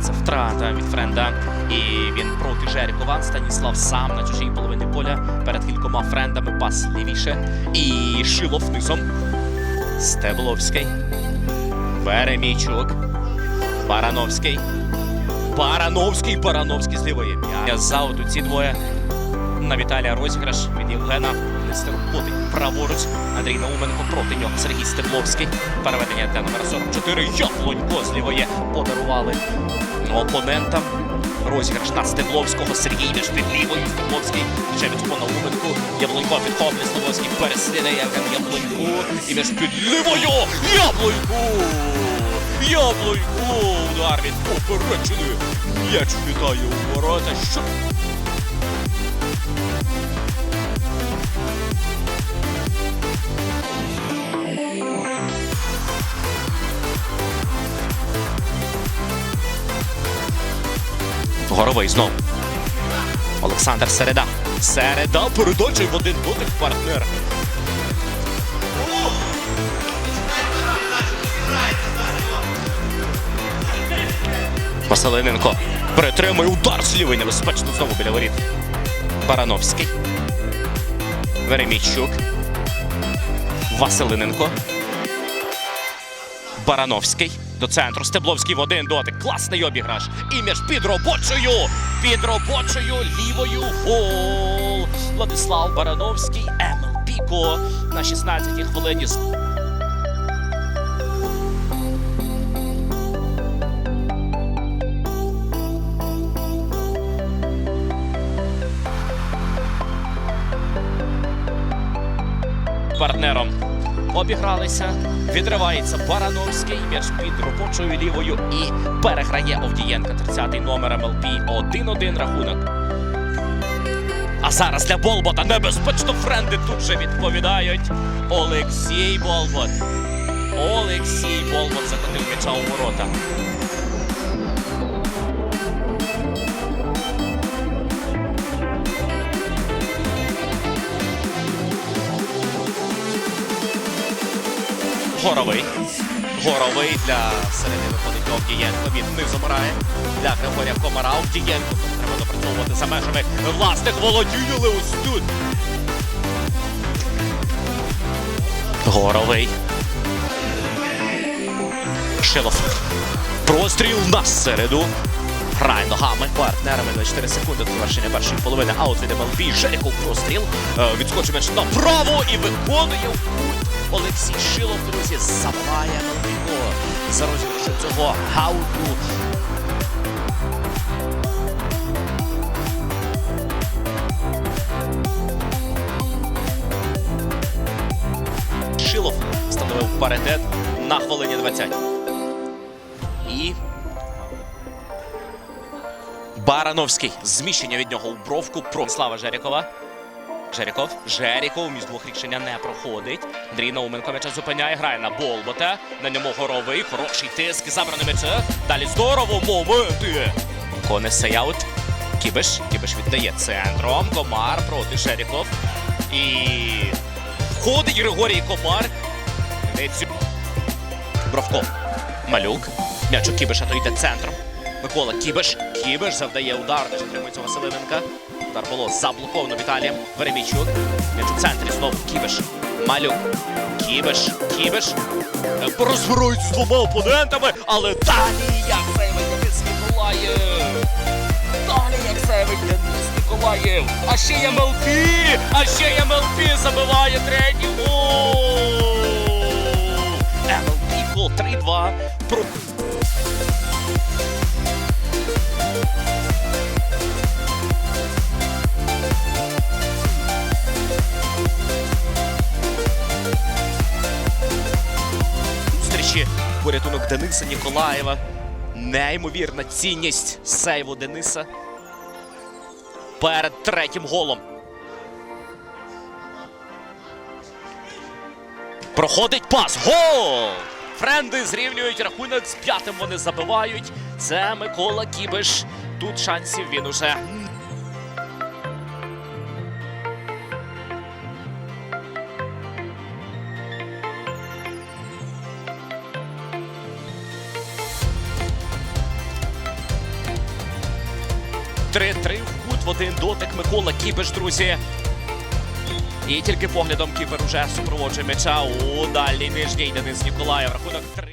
втрата від френда. І він проти Жерікова. Станіслав сам на чужій половині поля перед кількома френдами пас лівіше. І Шилов низом. Стебловський. Беремійчук. Барановський. Барановський, Барановський з лівої. Я ці двоє. На Віталія розіграш від Євгена. Нестер Котик праворуч. Андрій Науменко проти нього. Сергій Стебловський. Переведення для номера 44. Яблонько з лівої подарували опонентам. Розіграш на Стебловського. Сергій між під лівою. Стебловський ще від по Яблунько підхоплює Стебловський. Переслідує Євген Яблуньку. І між під лівою. Яблуньку! Яблоньку! Удар від поперечини. М'яч вітає у ворота. Що Горовий знов. Олександр Середа. Середа передача в один дотик партнер. Василиненко притримує удар з лівої небезпечно знову біля воріт. Барановський. Веремійчук. Василиненко. Барановський до центру. Стебловський в один дотик. Класний обіграш. І між під робочою. Під робочою лівою гол. Владислав Барановський. Емел Піко на 16-й хвилині. Обігралися. Відривається Барановський м'яч під робочою лівою і переграє Овдієнка. 30-й номер МЛП 1-1 рахунок. А зараз для Болбота небезпечно френди тут же відповідають. Олексій Болбот. Олексій Болбот закотив м'яча у ворота. Горовий. Горовий для середини виходить Овдієнко. Він низом грає для Григорія Комара. Овдієнко треба допрацьовувати за межами власних володінь, але ось тут. Горовий. Шилов. Простріл на середу. Грає ногами партнерами 24 секунди до завершення першої половини. Аут від МЛБ. Жеріков простріл. Е, Відскочив м'яч направо і виконує. Олексій Шилов, друзі, забиває МЛБ за розіграшу цього ауту. Шилов встановив паритет на хвилині 20. І Барановський. Зміщення від нього у бровку про Слава Жерікова. Жеріков. Жеріков між двох рішення не проходить. Андрій Науменко м'яча зупиняє, грає на Болбота. На ньому горовий. Хороший тиск. Забране м'яча. Далі здорово. Моменти. Конесе аут. Кібиш. Кібиш віддає центром. Комар проти Жеріков. І входить Григорій Комар. Бровко. Малюк. М'яч у Кібиша, то йде центром. Микола Кібиш. Кібиш завдає удар, не затримується Василиненка. Удар було заблоковано Віталієм. Веремійчук. М'яч у центрі знову Кібиш. Малюк. Кібиш. Кібиш. Е, з двома опонентами, але далі як сейвить Денис Ніколаєв. Далі як сейвить Денис Ніколаєв. А ще є МЛП! А ще є МЛП забиває третій гол! МЛП гол 3-2. Порятунок Дениса Ніколаєва. Неймовірна цінність сейву Дениса перед третім голом. Проходить пас. Гол! Френди зрівнюють рахунок з п'ятим. Вони забивають. Це Микола Кібиш. Тут шансів він уже 3-3 в кут в один дотик Микола Кіпиш, друзі. І тільки поглядом Кіпер уже супроводжує м'яча у дальній нижній Денис Ніколаєв. Рахунок 3.